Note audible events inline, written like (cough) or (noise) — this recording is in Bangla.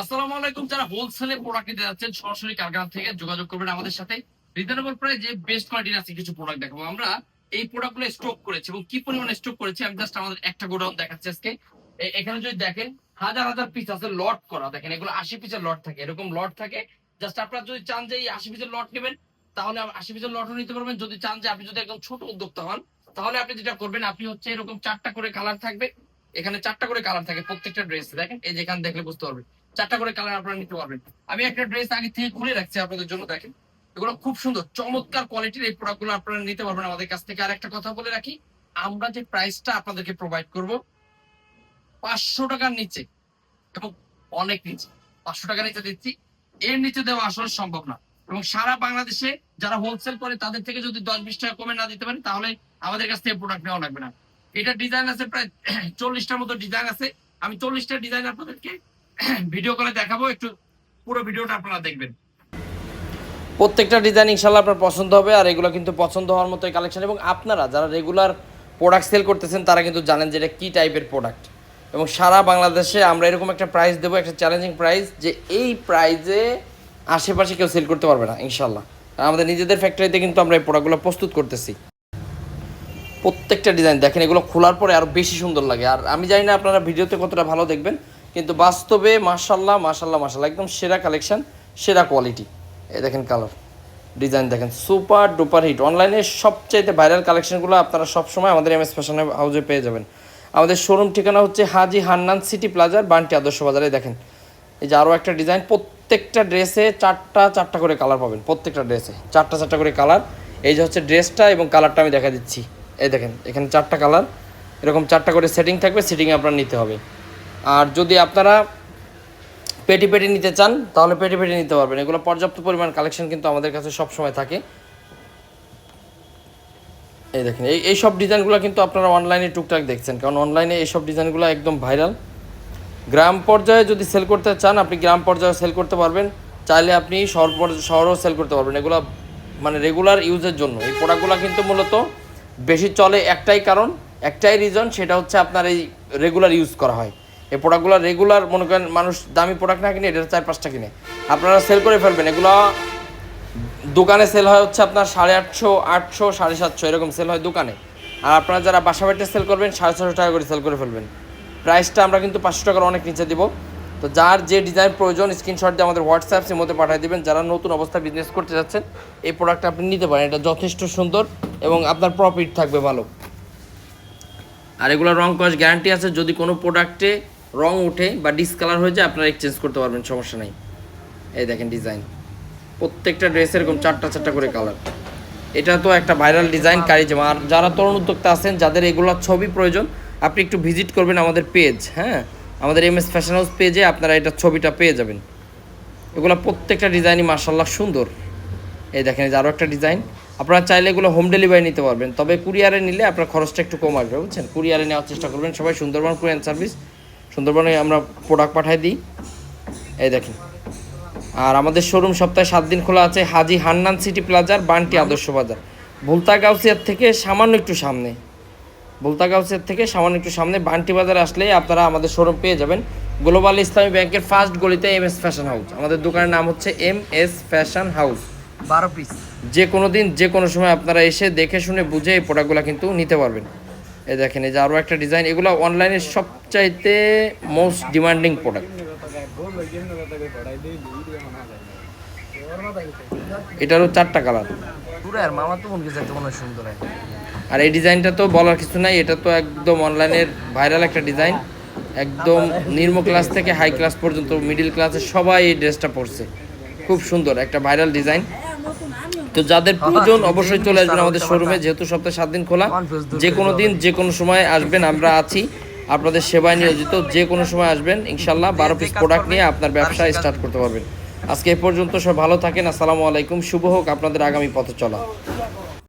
আসসালামু আলাইকুম, যারা হোলসেলে প্রোডাক্ট নিতে যাচ্ছেন, সরাসরি কারখানা থেকে যোগাযোগ করবেন আমাদের সাথে। রিজনেবল প্রাইসে বেস্ট কোয়ালিটির আছে কিছু প্রোডাক্ট দেখাবো আমরা। এই স্টক করেছি এবং কি পরিমাণে স্টক করেছি আমি জাস্ট আমাদের একটা গোডাউন দেখাচ্ছি আজকে। এখানে যদি দেখেন, হাজার হাজার পিস আছে লট করা। দেখেন, এগুলো আশি পিসের লট থাকে, এরকম লট থাকে। জাস্ট আপনারা যদি চান যে এই আশি পিসের লট নেবেন, তাহলে আশি পিসের লটও নিতে পারবেন। যদি চান যে আপনি যদি একদম ছোট উদ্যোক্তা হন, তাহলে আপনি যেটা করবেন, আপনি হচ্ছে এরকম চারটা করে কালার থাকবে। এখানে চারটা করে কালার থাকে প্রত্যেকটা ড্রেস দেখেন, এই যেখানে দেখলে বুঝতে পারবেন। চারটা করে কালার আপনারা নিতে পারবেন। আমি একটা ড্রেস আগে থেকে খুলে রাখছি আপনাদের জন্য, দেখেন। এগুলো খুব সুন্দর, চমৎকার কোয়ালিটির এই প্রোডাক্টগুলো আপনারা নিতে পারবেন আমাদের কাছ থেকে। আর একটা কথা বলে রাখি, আমরা যে প্রাইসটা আপনাদেরকে প্রোভাইড করব, পাঁচশো টাকার নিচে এবং অনেক নিচে। পাঁচশো টাকার নিচে দিচ্ছি, এর নিচে দেওয়া আসলে সম্ভব না। এবং সারা বাংলাদেশে যারা হোলসেল করে, তাদের থেকে যদি দশ বিশ টাকা কমে না দিতে পারেন তাহলে আমাদের কাছ থেকে প্রোডাক্ট নেওয়া লাগবে না। এটা ডিজাইন আছে প্রায় (clears throat) চল্লিশটার মতো ডিজাইন আছে। আমি চল্লিশটা ডিজাইন আপনাদেরকে ভিডিও করে দেখাবো, একটু পুরো ভিডিওটা আপনারা দেখবেন। প্রত্যেকটা ডিজাইন ইনশাল্লাহ আপনার পছন্দ হবে, আর এগুলো কিন্তু পছন্দ হওয়ার মতো কালেকশন এবং আপনারা যারা রেগুলার প্রোডাক্ট সেল করতেছেন, তারা কিন্তু জানেন যে এটা কী টাইপের প্রোডাক্ট এবং সারা বাংলাদেশে আমরা এরকম একটা প্রাইস দেবো, একটা চ্যালেঞ্জিং প্রাইস যে এই প্রাইজে আশেপাশে কেউ সেল করতে পারবে না ইনশাল্লাহ আমাদের নিজেদের ফ্যাক্টরিতে কিন্তু আমরা এই প্রোডাক্টগুলো প্রস্তুত করতেছি। প্রত্যেকটা ডিজাইন দেখেন এগুলো খোলার পরে আরও বেশি সুন্দর লাগে। আর আমি জানি না আপনারা ভিডিওতে কতটা ভালো দেখবেন কিন্তু বাস্তবে মাশাল্লাহ মাশাল্লাহ মাশাল্লাহ একদম সেরা কালেকশন সেরা কোয়ালিটি এই দেখেন কালার ডিজাইন দেখেন সুপার ডুপার হিট অনলাইনে সবচাইতে ভাইরাল কালেকশনগুলো আপনারা সবসময় আমাদের এম এস ফ্যাশন হাউসে পেয়ে যাবেন। আমাদের শোরুম ঠিকানা হচ্ছে হাজি হান্নান সিটি প্লাজার বান্টি আদর্শ বাজারে দেখেন। এই যে আরও একটা ডিজাইন প্রত্যেকটা ড্রেসে চারটা চারটা করে কালার পাবেন, প্রত্যেকটা ড্রেসে চারটা চারটা করে কালার এই যে হচ্ছে ড্রেসটা এবং কালারটা আমি দেখা দিচ্ছি। এই দেখেন, এখানে চারটা কালার এরকম চারটা করে সেটিং থাকবে সেটিংয়ে আপনার নিতে হবে। আর যদি আপনারা পেটি পেটি নিতে চান, তাহলে পেটি পেটি নিতে পারবেন। এগুলো পর্যাপ্ত পরিমাণ কালেকশন কিন্তু আমাদের কাছে সব সময় থাকে। এই দেখেন, এই এই সব ডিজাইনগুলো কিন্তু আপনারা অনলাইনে টুকটাক দেখছেন, কারণ অনলাইনে এই সব ডিজাইনগুলো একদম ভাইরাল গ্রাম পর্যায়ে যদি সেল করতে চান, আপনি গ্রাম পর্যায়ে সেল করতে পারবেন। চাইলে আপনি শহর শহরেও সেল করতে পারবেন। এগুলো মানে রেগুলার ইউজের জন্য। এই প্রোডাক্টগুলো কিন্তু মূলত বেশি চলে একটাই কারণ, একটাই রিজন সেটা হচ্ছে আপনার এই রেগুলার ইউজ করা হয়। এই প্রোডাক্টগুলো রেগুলার মনে করেন মানুষ দামি প্রোডাক্ট না কিনে, এটা চার পাঁচটা কিনে। আপনারা সেল করে ফেলবেন। এগুলো দোকানে সেল হয় হচ্ছে আপনার সাড়ে আটশো আটশো, সাড়ে সাতশো, এরকম সেল হয় দোকানে। আর আপনারা যারা বাসা বাড়িতে সেল করবেন, সাড়ে ছশো টাকা করে সেল করে ফেলবেন। প্রাইসটা আমরা কিন্তু পাঁচশো টাকার অনেক নিচে দিব। তো যার যে ডিজাইন প্রয়োজন স্ক্রিনশট দিয়ে আমাদের হোয়াটসঅ্যাপসের মধ্যে পাঠিয়ে দেবেন। যারা নতুন অবস্থায় বিজনেস করতে যাচ্ছেন, এই প্রোডাক্টটা আপনি নিতে পারেন। এটা যথেষ্ট সুন্দর এবং আপনার প্রফিট থাকবে ভালো। আর এগুলো রং কস গ্যারান্টি আছে। যদি কোনো প্রোডাক্টে রং উঠে বা ডিসকালার হয়ে যায়, আপনারা এক্সচেঞ্জ করতে পারবেন, সমস্যা নেই। এই দেখেন ডিজাইন প্রত্যেকটা ড্রেস এরকম চারটা চারটা করে কালার এটা তো একটা ভাইরাল ডিজাইন কারি কারিজমা আর যারা তরুণ উদ্যোক্তা আছেন, যাদের এগুলো ছবি প্রয়োজন, আপনি একটু ভিজিট করবেন আমাদের পেজ হ্যাঁ? আমাদের এম এস ফ্যাশন হাউস পেজে আপনারা এটা ছবিটা পেয়ে যাবেন। এগুলো প্রত্যেকটা ডিজাইনই মার্শাল্লাহ সুন্দর। এই দেখেন যে আরও একটা ডিজাইন আপনারা চাইলে এগুলো হোম ডেলিভারি নিতে পারবেন, তবে কুরিয়ারে নিলে আপনার খরচটা একটু কম আসবে, বুঝছেন? কুরিয়ারে নেওয়ার চেষ্টা করবেন সবাই, সুন্দরবন কুরিয়ান সার্ভিস সুন্দরবনে আমরা প্রোডাক্ট পাঠাই দিই। এই দেখেন। আর আমাদের শোরুম সপ্তাহে সাত দিন খোলা আছে হাজি হান্নান সিটি প্লাজার বান্টি আদর্শ বাজার। ভুলতা গাউসিয়ার থেকে সামান্য একটু সামনে। ভুলতা গাউসিয়ার থেকে সামান্য একটু সামনে বান্টি বাজার আসলেই আপনারা আমাদের শোরুম পেয়ে যাবেন। গ্লোবাল ইসলামী ব্যাংকের ফার্স্ট গলিতে এম এস ফ্যাশন হাউস আমাদের দোকানের নাম হচ্ছে এম এস ফ্যাশন হাউস বারো পিস যে কোনো দিন যে কোনো সময় আপনারা এসে দেখে শুনে বুঝে এই প্রোডাক্টগুলো কিন্তু নিতে পারবেন। এই দেখেন এই যে আরও একটা ডিজাইন এগুলো অনলাইনের সবচাইতে মোস্ট ডিমান্ডিং প্রোডাক্ট এটারও চারটা কালার আর এই ডিজাইনটা তো বলার কিছু নাই এটা তো একদম অনলাইনের ভাইরাল একটা ডিজাইন একদম নির্ম ক্লাস থেকে হাই ক্লাস পর্যন্ত মিডিল ক্লাসে সবাই এই ড্রেসটা পরছে। খুব সুন্দর একটা ভাইরাল ডিজাইন তো যাদের প্রয়োজন অবশ্যই চলে আসবেন আমাদের শোরুমে যেহেতু সপ্তাহে সাত দিন খোলা। যে কোনো দিন যে কোনো সময় আসবেন আমরা আছি। আপনাদের সেবায় নিয়োজিত যে কোনো সময় আসবেন ইনশাল্লাহ বারো পিস প্রোডাক্ট নিয়ে আপনার ব্যবসা স্টার্ট করতে পারবেন। আজকে এ পর্যন্ত সব ভালো থাকেন আসসালামু আলাইকুম শুভ হোক আপনাদের আগামী পথে চলা।